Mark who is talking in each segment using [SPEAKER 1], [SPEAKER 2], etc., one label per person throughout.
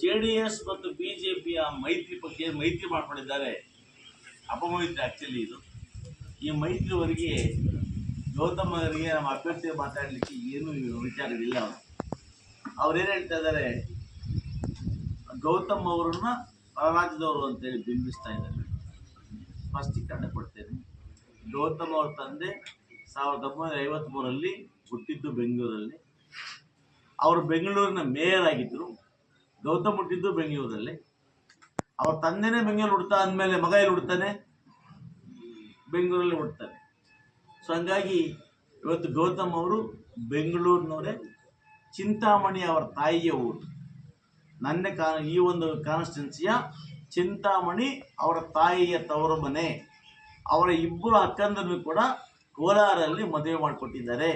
[SPEAKER 1] J D S ಮತ್ತು B J ಪಿಯ ಮೈತ್ರಿ ಬಗ್ಗೆ ಮೈತ್ರಿ ಮಾಡಿಕೊಂಡಿದ್ದಾರೆ. ಅಪಮೈತ್ರಿ ಆ್ಯಕ್ಚುಲಿ ಇದು. ಈ ಮೈತ್ರಿವರೆಗೆ ಗೌತಮ್ ಅವರಿಗೆ ನಮ್ಮ ಅಭ್ಯರ್ಥಿ ಮಾತಾಡಲಿಕ್ಕೆ ಏನು ವಿಚಾರವಿಲ್ಲ ಅವರು. ಅವ್ರೇನು ಹೇಳ್ತಾ ಇದ್ದಾರೆ? ಗೌತಮ್ ಅವರನ್ನ ರಾಜ್ಯದವರು ಅಂತೇಳಿ ಬಿಂಬಿಸ್ತಾ ಇದ್ದಾರೆ. ಸ್ಪಷ್ಟೀಕರಣ ಕೊಡ್ತೇನೆ. ಗೌತಮ್ ಅವ್ರ ತಂದೆ ಸಾವಿರದ ಒಂಬೈನೂರ ಐವತ್ತ್ಮೂರರಲ್ಲಿ ಹುಟ್ಟಿದ್ದು ಬೆಂಗಳೂರಲ್ಲಿ. ಅವರು ಬೆಂಗಳೂರಿನ ಮೇಯರ್ ಆಗಿದ್ದರು ಗೌತಮ್ ಹುಟ್ಟಿದ್ದು ಬೆಂಗಳೂರಲ್ಲಿ. ಅವ್ರ ತಂದೆನೇ ಬೆಂಗಳೂರು ಹುಡ್ತಾ ಅಂದಮೇಲೆ ಮಗ ಎಲ್ಲಿ ಹುಡ್ತಾನೆ? ಬೆಂಗಳೂರಲ್ಲಿ ಹುಡ್ತಾನೆ. ಸೊ ಹಂಗಾಗಿ ಇವತ್ತು ಗೌತಮ್ ಅವರು ಬೆಂಗಳೂರಿನವರೇ. ಚಿಂತಾಮಣಿ ಅವರ ತಾಯಿಯ ಊರು. ನನ್ನ ಕಾನ್, ಈ ಒಂದು ಕಾನ್ಸ್ಟಿಟ್ಯೂನ್ಸಿಯ ಚಿಂತಾಮಣಿ ಅವರ ತಾಯಿಯ ತವರು ಮನೆ. ಅವರ ಇಬ್ಬರು ಅಕ್ಕಂದನ್ನು ಕೂಡ ಕೋಲಾರಲ್ಲಿ ಮದುವೆ ಮಾಡಿಕೊಟ್ಟಿದ್ದಾರೆ.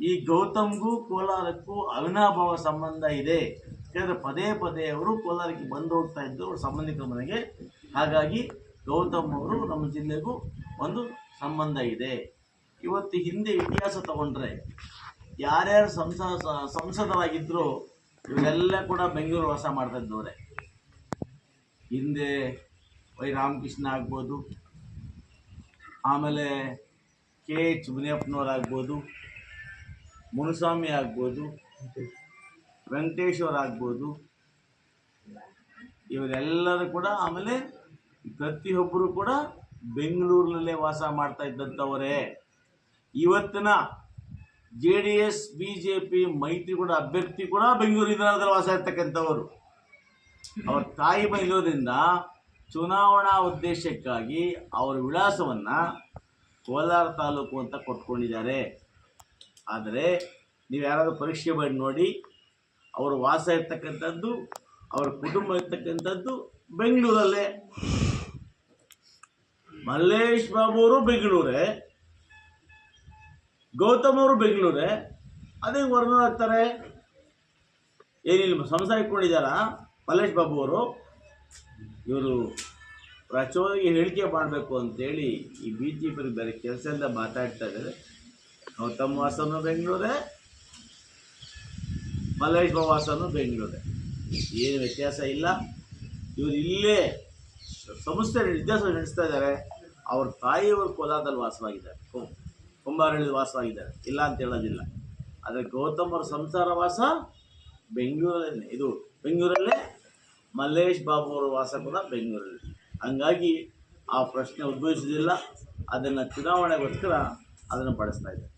[SPEAKER 1] ಈ ಗೌತಮ್ಗೂ ಕೋಲಾರಕ್ಕೂ ಅವಿನಾಭಾವ ಸಂಬಂಧ ಇದೆ. ಯಾಕಂದರೆ ಪದೇ ಪದೇ ಅವರು ಕೋಲಾರಕ್ಕೆ ಬಂದು ಹೋಗ್ತಾ ಇದ್ದರು, ಅವ್ರ ಸಂಬಂಧಿಕರ ಮನೆಗೆ. ಹಾಗಾಗಿ ಗೌತಮ್ ಅವರು ನಮ್ಮ ಜಿಲ್ಲೆಗೂ ಒಂದು ಸಂಬಂಧ ಇದೆ. ಇವತ್ತು ಹಿಂದೆ ಇತಿಹಾಸ ತಗೊಂಡ್ರೆ ಯಾರ್ಯಾರು ಸಂಸ ಸಂಸದರಾಗಿದ್ದರೂ ಇವರೆಲ್ಲ ಕೂಡ ಬೆಂಗಳೂರು ವಾಸ ಮಾಡ್ತಾ ಇದ್ದವ್ರೆ. ಹಿಂದೆ ವೈ ರಾಮಕೃಷ್ಣ ಆಗ್ಬೋದು, ಆಮೇಲೆ ಕೆ ಎಚ್ ಮುನಿಯಪ್ಪನವ್ರು ಆಗ್ಬೋದು ಮುನುಸ್ವಾಮಿ ಆಗ್ಬೋದು ವೆಂಕಟೇಶ್ವರ ಆಗ್ಬೋದು. ಇವರೆಲ್ಲರೂ ಕೂಡ ಆಮೇಲೆ ಪ್ರತಿಯೊಬ್ಬರು ಕೂಡ ಬೆಂಗಳೂರಿನಲ್ಲೇ ವಾಸ ಮಾಡ್ತಾ ಇದ್ದಂಥವರೇ. ಇವತ್ತಿನ J D S, B J P ಮೈತ್ರಿಕೂಟ ಅಭ್ಯರ್ಥಿ ಕೂಡ ಬೆಂಗಳೂರು ವಿಧಾನದಲ್ಲಿ ವಾಸ ಇರ್ತಕ್ಕಂಥವರು. ಅವ್ರ ತಾಯಿ ಬೆಂಗಳೂರಿಂದ ಚುನಾವಣಾ ಉದ್ದೇಶಕ್ಕಾಗಿ ಅವರ ವಿಳಾಸವನ್ನು ಕೋಲಾರ ತಾಲೂಕು ಅಂತ ಕೊಟ್ಕೊಂಡಿದ್ದಾರೆ. ಆದರೆ ನೀವು ಯಾರಾದರೂ ಪರೀಕ್ಷೆ ಮಾಡಿ ನೋಡಿ ಅವರು ವಾಸ ಇರ್ತಕ್ಕಂಥದ್ದು, ಅವರ ಕುಟುಂಬ ಇರ್ತಕ್ಕಂಥದ್ದು ಬೆಂಗಳೂರಲ್ಲೇ. ಮಲ್ಲೇಶ್ ಬಾಬು ಅವರು ಬೆಂಗಳೂರೇ, ಗೌತಮ್ ಅವರು ಬೆಂಗಳೂರೇ, ಅದೇ ವರ್ಣ ಆಗ್ತಾರೆ. ಏನಿಲ್ಲ, ಸಂಸಾರ ಇಟ್ಕೊಂಡಿದ್ದಾರ? ಮಲ್ಲೇಶ್ ಬಾಬು ಅವರು. ಇವರು ಪ್ರಚೋದನೆಗೆ ಹೇಳಿಕೆ ಮಾಡಬೇಕು ಅಂತೇಳಿ ಈ ಬಿ ಜೆ ಪಿ ಬೇರೆ ಕೆಲಸದಿಂದ ಮಾತಾಡ್ತಾ ಇದ್ದಾರೆ. ಗೌತಮ್ ವಾಸನ ಬೆಂಗಳೂರೇ ಮಲ್ಲೇಶ್ ಬಾಬು ವಾಸನು ಏನು ವ್ಯತ್ಯಾಸ ಇಲ್ಲ. ಇವರು ಇಲ್ಲೇ ಸಂಸ್ಥೆ ವಿದ್ಯಾಸ ನಡೆಸ್ತಾ ಇದ್ದಾರೆ. ಅವ್ರ ತಾಯಿಯವರು ಕೋಲಾರದಲ್ಲಿ ವಾಸವಾಗಿದ್ದಾರೆ. ಕುಂಬಾರಳ್ಳಿ ವಾಸವಾಗಿದ್ದಾರೆ. ಇಲ್ಲ ಅಂತ ಹೇಳೋದಿಲ್ಲ. ಆದರೆ ಗೌತಮ್ ಅವರ ಸಂಸಾರ ವಾಸ ಬೆಂಗಳೂರಲ್ಲೇ ಇದು ಬೆಂಗಳೂರಲ್ಲೇ ಮಲ್ಲೇಶ್ ಬಾಬು ಅವರ ವಾಸ ಕೂಡ ಬೆಂಗಳೂರಲ್ಲಿ. ಹಂಗಾಗಿ ಆ ಪ್ರಶ್ನೆ ಉದ್ಭವಿಸೋದಿಲ್ಲ ಅದನ್ನು ಚುನಾವಣೆಗೋಸ್ಕರ ಅದನ್ನು ಬಳಸ್ತಾ ಇದ್ದಾರೆ.